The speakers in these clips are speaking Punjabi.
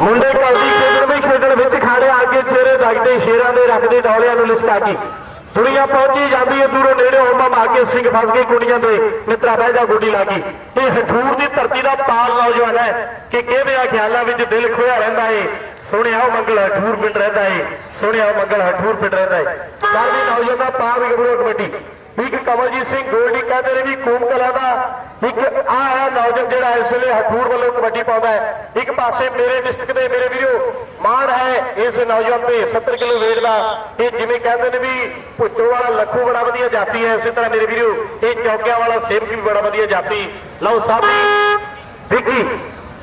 ਮੁੰਡੇ ਕਬੱਡੀ ਖੇਡਣ ਵੀ ਖੇਡਣ ਵਿੱਚ ਖਾੜੇ ਅੱਗੇ ਚਿਹਰੇ ਦਗਦੇ ਸ਼ੇਰਾਂ ਦੇ ਰੱਖਦੇ ਡੌਲਿਆਂ ਨੂੰ ਲਿਸਕਾ ਕੇ। ਦੁਨੀਆ ਪਹੁੰਚੀ ਜਾਂਦੀ ਹੈ, ਦੂਰੋਂ ਨੇੜੇ ਹੋਮਾ ਮਾਗੇ ਸਿੰਘ ਫਸ ਗਈ ਕੁੜੀਆਂ ਦੇ। ਮਿੱਤਰਾ, ਬਹਿ ਜਾ ਗੋਡੀ ਲਾਗੀ ਇਹ ਹਠੂਰ ਦੀ ਧਰਤੀ ਦਾ ਪਾਲ ਨੌਜਵਾਨ ਹੈ ਕਿ ਕਿਹਦੇ ਆ ਖਿਆਲਾਂ ਵਿੱਚ ਦਿਲ ਖੋਇਆ ਰਹਿੰਦਾ ਏ। ਸੁਣਿਆ ਉਹ ਮੰਗਲ ਹਠੂਰ ਪਿੰਡ ਰਹਿੰਦਾ ਏ। ਸੁਣਿਆ ਉਹ ਮੰਗਲ ਹਠੂਰ ਪਿੰਡ ਰਹਿੰਦਾ ਏ। ਕਰਦੀ ਨੌਜਵਾਨ ਦਾ ਪਾ ਵੀ ਕਬੱਡੀ ਇੱਕ ਕਮਲਜੀਤ ਸਿੰਘ ਗੋਲਡੀ ਕਹਿੰਦੇ ਨੇ ਵੀ ਕੂਮ ਕਲਾ ਦਾ ਇੱਕ ਆ ਹੈ ਨੌਜਵਾਨ ਜਿਹੜਾ ਇਸ ਵੇਲੇ ਹਠੂਰ ਵੱਲੋਂ ਕਬੱਡੀ ਪਾਉਂਦਾ ਹੈ। ਇੱਕ ਪਾਸੇ ਮੇਰੇ ਡਿਸਟ੍ਰਿਕਟ ਦੇ ਮੇਰੇ ਵੀਰੋ, ਮਾਣ ਹੈ ਇਸ ਨੌਜਵਾਨ ਤੇ 70 ਕਿਲੋ weight ਦਾ। ਇਹ ਜਿਵੇਂ ਕਹਿੰਦੇ ਨੇ ਵੀ ਭੁੱਚੋ ਵਾਲਾ ਲੱਖੂ ਬੜਾ ਵਧੀਆ ਜਾਤੀ ਹੈ, ਇਸੇ ਤਰ੍ਹਾਂ ਮੇਰੇ ਵੀਰੋ, ਇਹ ਚੌਕਿਆਂ ਵਾਲਾ ਸੇਮ ਵੀ ਬੜਾ ਵਧੀਆ ਜਾਤੀ। ਲਓ ਸਾਹਿਬ ਵਿੱਕੀ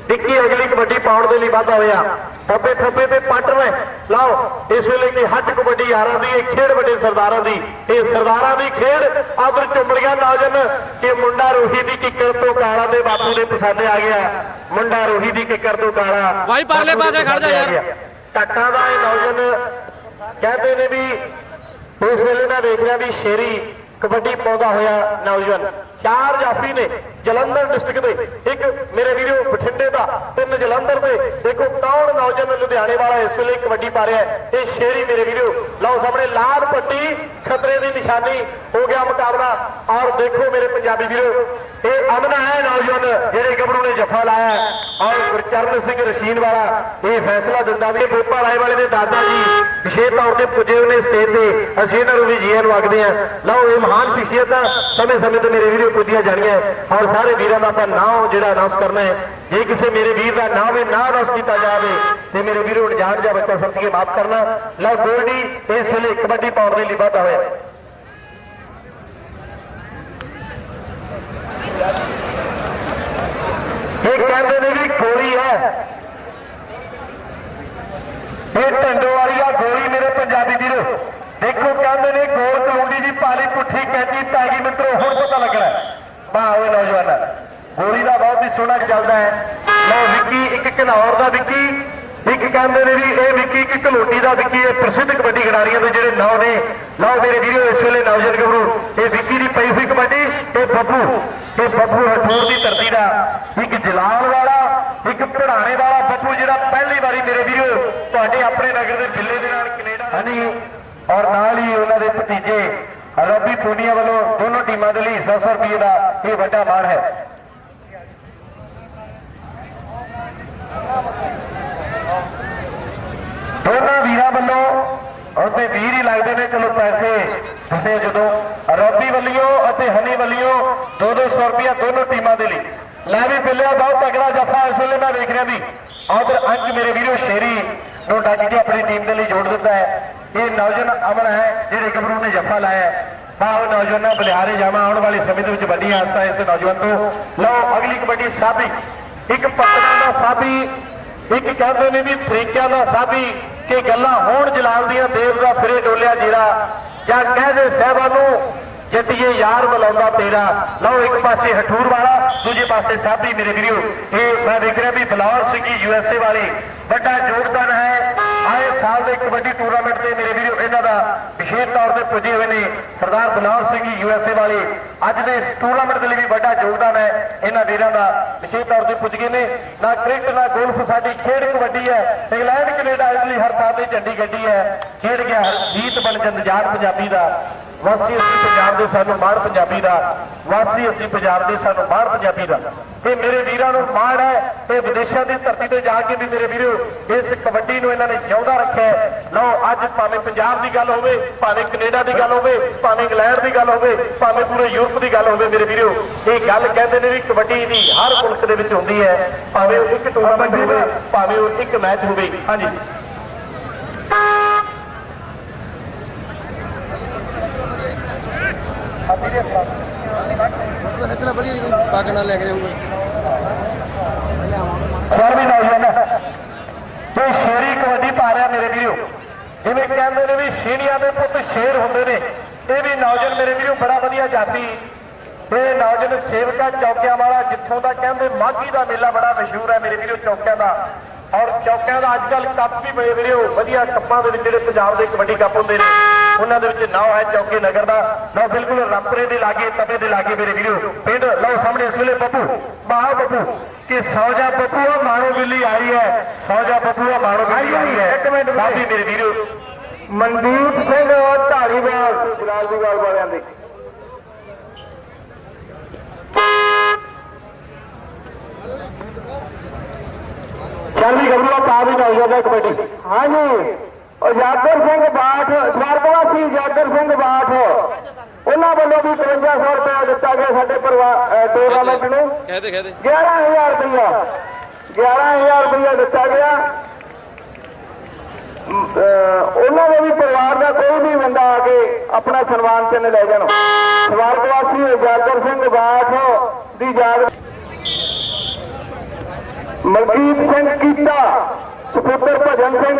ਵਿੱਕੀ ਅਗਲੀ ਕਬੱਡੀ ਪਾਉਣ ਦੇ ਲਈ ਵਾਧਾ ਹੋਇਆ। ਥੱਬੇ ਥੱਬੇ ਤੇ ਪੱਟ ਰਹੇ। ਲਓ ਇਸ ਵੇਲੇ ਕੀ ਹੱਥ ਕਬੱਡੀ ਯਾਰਾਂ ਦੀ ਇਹ ਖੇਡ ਵੱਡੇ ਸਰਦਾਰਾਂ ਦੀ। ਇਹ ਸਰਦਾਰਾਂ ਦੀ ਖੇਡ। ਆਦਰ ਚੁੰਮੜੀਆਂ ਨੌਜਵਾਨ ਕਿ ਮੁੰਡਾ ਰੋਹੀ ਦੀ ਕਿੱਕਰ ਤੋਂ ਕਾਲਾ ਦੇ ਬਾਪੂ ਦੇ ਪਸੰਦ ਆ ਗਿਆ। ਮੁੰਡਾ ਰੋਹੀ ਦੀ ਕਿੱਕਰ ਤੋਂ ਕਾਲਾ। ਭਾਈ ਪਰਲੇ ਪਾਸੇ ਖੜ ਜਾ ਯਾਰ। ਗਿਆ। ਕੱਟਾਂ ਦਾ ਇਹ ਨੌਜਵਾਨ ਕਹਿੰਦੇ ਨੇ ਵੀ ਇਸ ਵੇਲੇ ਮੈਂ ਦੇਖ ਰਿਹਾ ਵੀ ਸ਼ੇਰੀ ਕਬੱਡੀ ਪਾਉਂਦਾ ਹੋਇਆ ਨੌਜਵਾਨ। ਚਾਰ ਜਾਫੀ ਨੇ ਜਲੰਧਰ ਡਿਸਟ੍ਰਿਕਟ ਦੇ। ਇੱਕ ਮੇਰੇ ਵੀਰੋ ਬਠਿੰਡੇ ਦਾ, ਤਿੰਨ ਜਲੰਧਰ ਦੇ। ਦੇਖੋ ਕੌਣ ਨੌਜਵਾਨ ਲੁਧਿਆਣੇ ਵਾਲਾ ਇਸ ਵੇਲੇ ਕਬੱਡੀ ਪਾ ਰਿਹਾ ਹੈ। ਇਹ ਸ਼ੇਰੀ ਮੇਰੇ ਵੀਰੋ। ਲਓ ਸਾਹਮਣੇ ਲਾਲ ਪੱਟੀ, ਖਤਰੇ ਦੀ ਨਿਸ਼ਾਨੀ ਹੋ ਗਿਆ ਮੁਕਾਬਲਾ। ਔਰ ਦੇਖੋ ਮੇਰੇ ਪੰਜਾਬੀ ਵੀਰੋ, ਇਹ ਅਮਨਾ ਹੈ ਨੌਜਵਾਨ ਜਿਹੜੇ ਗੱਭਰੂ ਨੇ ਜੱਫਾ ਲਾਇਆ। ਔਰ ਗੁਰਚਰਨ ਸਿੰਘ ਰਸ਼ੀਨ ਵਾਲਾ, ਇਹ ਫੈਸਲਾ ਦਿੰਦਾ ਵੀ ਇਹ ਬੋਪਾ ਰਾਏ ਵਾਲੇ ਦੇ ਦਾਦਾ ਜੀ ਵਿਸ਼ੇਸ਼ ਤੌਰ ਤੇ ਪੁੱਜੇ ਹੋਏ ਨੇ ਸਟੇਜ ਤੇ। ਅਸੀਂ ਇਹਨਾਂ ਨੂੰ ਵੀ ਜੀਆਂ ਨੂੰ ਆਖਦੇ ਆ ਲਓ ਇਹ ਮਹਾਨ ਸ਼ਖਸੀਅਤਾਂ ਸਮੇਂ ਸਮੇਂ ਤੇ ਮੇਰੇ ਵੀਡੀਓ ਪੁੱਜੀਆਂ ਜਾਣੀਆਂ ਔਰ ਸਾਰੇ ਵੀਰਾਂ ਦਾ ਆਪਾਂ ਨਾਮ ਜਿਹੜਾ ਅਨਾਉਂਸ ਕਰਨਾ ਹੈ। ਜੇ ਕਿਸੇ ਮੇਰੇ ਵੀਰ ਦਾ ਨਾਮ ਹੈ ਨਾ ਅਨਾਉਂਸ ਕੀਤਾ ਜਾਵੇ, ਤੇ ਮੇਰੇ ਵੀਰੋ ਅਣਜਾਣ ਜਾਂ ਬੱਚਾ ਸਮਝ ਕੇ ਮਾਫ ਕਰਨਾ। ਲਓ ਗੋਲਡੀ, ਇਸ ਵੇਲੇ ਕਬੱਡੀ ਪਾਉਣ ਦੇ ਲਈ ਵਾਧਾ ਹੋਇਆ। ਇਹ ਕਹਿੰਦੇ ਨੇ ਵੀ ਗੋਲੀ ਹੈ। ਇਹ ਢੰਡੋ ਵਾਲੀ ਆ ਗੋਲੀ ਮੇਰੇ ਪੰਜਾਬੀ ਵੀਰੋ ਦੇਖੋ ਕਹਿੰਦੇ ਨੇ ਗੋਲ ਕਲੂੰਡੀ ਦੀ ਪਾਲੀ ਪੁੱਠੀ ਕੈਂਚੀ ਮਿੱਤਰੋ, ਹੁਣ ਪਤਾ ਲੱਗਣਾ ਵਾਹ, ਓਏ ਨੌਜਵਾਨ, ਗੋਲੀ ਦਾ ਬਹੁਤ ਹੀ ਸੋਹਣਾ ਚੱਲਦਾ ਹੈ। ਲਓ, ਵਿੱਕੀ, ਇੱਕ ਘਨੌਰ ਦਾ ਵਿੱਕੀ। ਇੱਕ ਕਹਿੰਦੇ ਨੇ ਵੀ ਇਹ ਵਿੱਕੀ ਇੱਕ ਕਲੋਟੀ ਦਾ ਵਿੱਕੀ, ਇਹ ਪ੍ਰਸਿੱਧ ਕਬੱਡੀ ਖਿਡਾਰੀਆਂ ਦੇ ਜਿਹੜੇ ਨਾਂ ਨੇ। ਲਓ ਮੇਰੇ ਵੀਰੋ, ਇਸ ਵੇਲੇ ਨੌਜਵਾਨ ਗੱਭਰੂ, ਇਹ ਵਿੱਕੀ ਦੀ ਪਈ ਹੋਈ ਕਬੱਡੀ, ਇਹ ਬੱਬੂ ਇਹ ਬੱਬੂ ਹਠੂਰ ਦੀ ਧਰਤੀ ਦਾ ਇੱਕ ਜਲਾਲ ਵਾਲਾ, ਇੱਕ ਪੜਾਣੇ ਵਾਲਾ ਬੱਬੂ ਜਿਹੜਾ ਪਹਿਲੀ ਵਾਰੀ ਮੇਰੇ ਵੀਰੋ, ਤੁਹਾਡੇ ਆਪਣੇ ਨਗਰ ਦੇ ਬਿੱਲੇ ਦੇ ਨਾਲ ਕੈਨੇਡਾ ਹਾਂਜੀ, ਔਰ ਨਾਲ ਹੀ ਉਹਨਾਂ ਦੇ ਭਤੀਜੇ ਰਬੀ ਪੂਨੀਆ ਵੱਲੋਂ ਦੋਨੋਂ ਟੀਮਾਂ ਦੇ ਲਈ 100 ਰੁਪਏ ਦਾ ਇਹ ਵੱਡਾ ਮਾਣ ਹੈ। ਦੋਨਾਂ ਵੀਰਾਂ ਵੱਲੋਂ ਉਹਦੇ ਵੀਰ ਹੀ ਲੱਗਦੇ ਨੇ, ਚਲੋ ਪੈਸੇ ਦਿੰਦੇ ਜਦੋਂ। ਰੋਬੀ ਵੱਲੋਂ ਅਤੇ ਹਨੀ ਵੱਲੋਂ 2-200 ਰੁਪਇਆ ਦੋਨੋਂ ਟੀਮਾਂ ਦੇ ਲਈ। ਲੈ ਵੀ ਬਿੱਲਿਆ, ਬਹੁਤ ਤਗੜਾ ਜੱਫਾ ਇਸ ਵੇਲੇ ਮੈਂ ਵੇਖ ਰਿਹਾ ਵੀ। ਉਧਰ ਅੰਕ ਮੇਰੇ ਵੀਰੋ, ਸ਼ੇਰੀ ਨੂੰ ਡੱਜ ਕੇ ਆਪਣੀ ਟੀਮ ਦੇ ਲਈ ਜੋੜ ਦਿੱਤਾ ਹੈ। ਇਹ ਨੌਜਵਾਨ ਅਮਨ ਹੈ, ਜਿਹੜੇ ਗੱਭਰੂ ਨੇ ਜੱਫਾ ਲਾਇਆ। ਹੈ ਬਾਹਰ ਨੌਜਵਾਨਾਂ ਬਲਿਹਾਰੇ ਜਾਵਾਂ, ਆਉਣ ਵਾਲੇ ਸਮੇਂ ਦੇ ਵਿੱਚ ਵੱਡੀ ਆਸਾ ਇਸ ਨੌਜਵਾਨ ਤੋਂ। ਲਓ, ਅਗਲੀ ਕਬੱਡੀ ਸਾਬੀ। ਇੱਕ ਪਟਨਾ ਦਾ ਸਾਬੀ, ਇੱਕ ਕਹਿੰਦੇ ਨੇ ਵੀ ਫਰੀਕਿਆਂ ਦਾ ਸਾਬੀ ਕਿ ਗੱਲਾਂ ਹੋਣ ਜਲਾਲ ਦੀਆਂ, ਦੇਵ ਦਾ ਫਿਰੇ ਡੋਲਿਆ ਜੀਰਾ। ਜਾਂ ਕਹਿ ਦੇ ਸਹਿਬਾਂ ਨੂੰ ਜੱਟੀਏ ਯਾਰ ਬੁਲਾਉਂਦਾ ਤੇਰਾ। ਲਓ, ਇੱਕ ਪਾਸੇ ਹਠੂਰ ਵਾਲਾ, ਦੂਜੇ ਪਾਸੇ ਸਾਬੀ, ਮੇਰੇ ਵੀਰੋ। ਇਹ ਮੈਂ ਦੇਖ ਰਿਹਾ ਵੀ ਬਲੌਰ ਸਿੰਘ ਜੀ ਯੂਐਸਏ ਵਾਲੀ। ਵੱਡਾ ਯੋਗਦਾਨ ਹੈ। ਆਏ ਸਾਲ ਦੇ ਕਬੱਡੀ ਟੂਰਨਾਮੈਂਟ ਤੇ ਮੇਰੇ ਵੀਰੋ, ਇਹਨਾਂ ਦਾ ਵਿਸ਼ੇਸ਼ ਤੌਰ ਤੇ ਪੁੱਜੇ ਹੋਏ ਨੇ ਸਰਦਾਰ ਬਲੌਰ ਸਿੰਘ ਜੀ ਯੂਐਸਏ ਵਾਲੇ। ਅੱਜ ਦੇ ਇਸ ਟੂਰਨਾਮੈਂਟ ਦੇ ਲਈ ਵੀ ਵੱਡਾ ਯੋਗਦਾਨ ਹੈ। ਇਹਨਾਂ ਵੀਰਾਂ ਦਾ ਵਿਸ਼ੇਸ਼ ਤੌਰ ਤੇ ਪੁੱਜ ਗਏ ਨੇ। ਨਾ ਕ੍ਰਿਕਟ, ਨਾ ਗੋਲਫ, ਸਾਡੀ ਖੇਡ ਕਬੱਡੀ ਹੈ। ਇੰਗਲੈਂਡ, ਕੈਨੇਡਾ, ਇਟਲੀ, ਹਰ ਥਾਂ ਤੇ ਝੰਡੀ ਗੱਡੀ ਹੈ। ਖੇਡ ਗਿਆ ਜੀਤ ਬਣ ਜੰਦ ਪੰਜਾਬੀ ਦਾ। ਵਾਸੀ ਅਸੀਂ ਪੰਜਾਬ ਦੇ ਸਾਨੂੰ ਮਾਣ ਪੰਜਾਬੀ ਦਾ, ਵਾਸੀ ਅਸੀਂ ਪੰਜਾਬ ਦੇ ਸਾਨੂੰ ਮਾਣ ਪੰਜਾਬੀ ਦਾ। ਇਹ ਮੇਰੇ ਵੀਰਾਂ ਨੂੰ ਮਾਣ ਹੈ, ਇਹ ਵਿਦੇਸ਼ਾਂ ਦੀ ਧਰਤੀ ਤੇ ਜਾ ਕੇ ਵੀ ਮੇਰੇ ਵੀਰੋ, ਇਸ ਕਬੱਡੀ ਨੂੰ ਇਹਨਾਂ ਨੇ ਜਿਉਂਦਾ ਰੱਖਿਆ ਲਓ, ਅੱਜ ਭਾਵੇਂ ਪੰਜਾਬ ਦੀ ਗੱਲ ਹੋਵੇ, ਭਾਵੇਂ ਕੈਨੇਡਾ ਦੀ ਗੱਲ ਹੋਵੇ, ਭਾਵੇਂ ਇੰਗਲੈਂਡ ਦੀ ਗੱਲ ਹੋਵੇ, ਭਾਵੇਂ ਪੂਰੇ ਯੂਰਪ ਦੀ ਗੱਲ ਹੋਵੇ ਮੇਰੇ ਵੀਰੋ, ਇਹ ਗੱਲ ਕਹਿੰਦੇ ਨੇ ਵੀ ਕਬੱਡੀ ਦੀ ਹਰ ਮੁਲਕ ਦੇ ਵਿੱਚ ਹੁੰਦੀ ਹੈ। ਭਾਵੇਂ ਉਹ ਇੱਕ ਟੂਰਨਾਮੈਂਟ ਹੋਵੇ, ਭਾਵੇਂ ਉਹ ਇੱਕ ਮੈਚ ਹੋਵੇ। ਹਾਂਜੀ। ਉਹ ਇਤਨਾ ਵਧੀਆ ਜੀ ਪੱਗ ਨਾਲ ਲੈ ਕੇ ਜਾਊਗਾ ਸਰ ਵੀ ਨੌਜਵਾਨ ਤੇ ਸ਼ੇਰੀ ਕਬੱਡੀ ਪਾ ਰਿਹਾ ਮੇਰੇ ਵੀਰੋ। ਜਿਵੇਂ ਕਹਿੰਦੇ ਨੇ ਵੀ ਸ਼ੇਰੀਆਂ ਦੇ ਪੁੱਤ ਸ਼ੇਰ ਹੁੰਦੇ ਨੇ। ਇਹ ਵੀ ਨੌਜਵਾਨ ਮੇਰੇ ਵੀਰੋ ਬੜਾ ਵਧੀਆ ਜਾਤੀ। ਇਹ ਨੌਜਵਾਨ ਸੇਵਕਾ ਚੌਕਿਆਂ ਵਾਲਾ ਜਿੱਥੋਂ ਦਾ ਕਹਿੰਦੇ ਮਾਘੀ ਦਾ ਮੇਲਾ ਬੜਾ ਮਸ਼ਹੂਰ ਹੈ ਮੇਰੇ ਵੀਰੋ ਚੌਕਿਆਂ ਦਾ। ਔਰ ਚੌਕਿਆਂ ਦਾ ਅੱਜ ਕੱਲ ਕੱਪ ਵੀ ਬੜੇ ਵੀਰੋ ਵਧੀਆ ਕੱਪਾਂ ਦੇ ਵਿੱਚ ਜਿਹੜੇ ਪੰਜਾਬ ਦੇ ਕਬੱਡੀ ਕੱਪ ਹੁੰਦੇ ਨੇ ਉਹਨਾਂ ਦੇ ਵਿੱਚ ਨਾਮ ਹੈ ਚੌਕੀ ਨਗਰ ਦਾ। ਨਾ ਬਿਲਕੁਲ ਰਾਮਪੁਰੇ ਦੇ ਲਾਗੇ ਤਪੇ ਦੇ ਲਾਗੇ ਮੇਰੇ ਵੀਰੋ। ਪਿੰਡ ਲਓ ਸਾਹਮਣੇ ਇਸ ਵੇਲੇ ਬੱਬੂ ਮਹਾ ਬੱਬੂ ਕਿ ਸੌਜਾ ਬੱਬੂ ਆ ਮਾਣੋ ਬਿੱਲੀ ਆਈ ਹੈ। ਸੌਜਾ ਬੱਬੂ ਆ ਮਾਣੋ ਬਿੱਲੀ ਆਈ ਹੈ ਇੱਕ ਮਿੰਟ ਸਾਡੀ ਮੇਰੇ ਵੀਰੋ। ਮਨਦੀਪ ਸਿੰਘ ਪਾ ਵੀ ਜਾਈ ਜਾਂਦਾ ਕਬੱਡੀ ਹਾਂਜੀ। ਉਜਾਗਰ ਸਿੰਘ ਬਾਠ ਸਵਰਗਵਾਸੀ ਉਜਾਗਰ ਸਿੰਘ ਬਾਠ। ਉਹਨਾਂ ਵੱਲੋਂ ਵੀ 5300 ਰੁਪਏ ਦਿੱਤਾ ਗਿਆ ਸਾਡੇ ਪਰਿਵਾਰ ਟੂਰਨਾਮੈਂਟ ਨੂੰ। ਕਹਦੇ ਕਹਦੇ 11000 ਰੁਪਇਆ 11000 ਰੁਪਇਆ ਦਿੱਤਾ ਗਿਆ। ਉਹਨਾਂ ਦੇ ਵੀ ਪਰਿਵਾਰ ਦਾ ਕੋਈ ਵੀ ਬੰਦਾ ਆ ਕੇ ਆਪਣਾ ਸਨਮਾਨ ਚਿੰਨ੍ਹ ਲੈ ਜਾਣ। ਸਵਰਗਵਾਸੀ ਉਜਾਗਰ ਸਿੰਘ ਬਾਠ ਦੀ ਯਾਦ ਮਲਕੀਤ ਸਿੰਘ ਕੀਤਾ ਸੁਪੁੱਤਰ ਭਜਨ ਸਿੰਘ।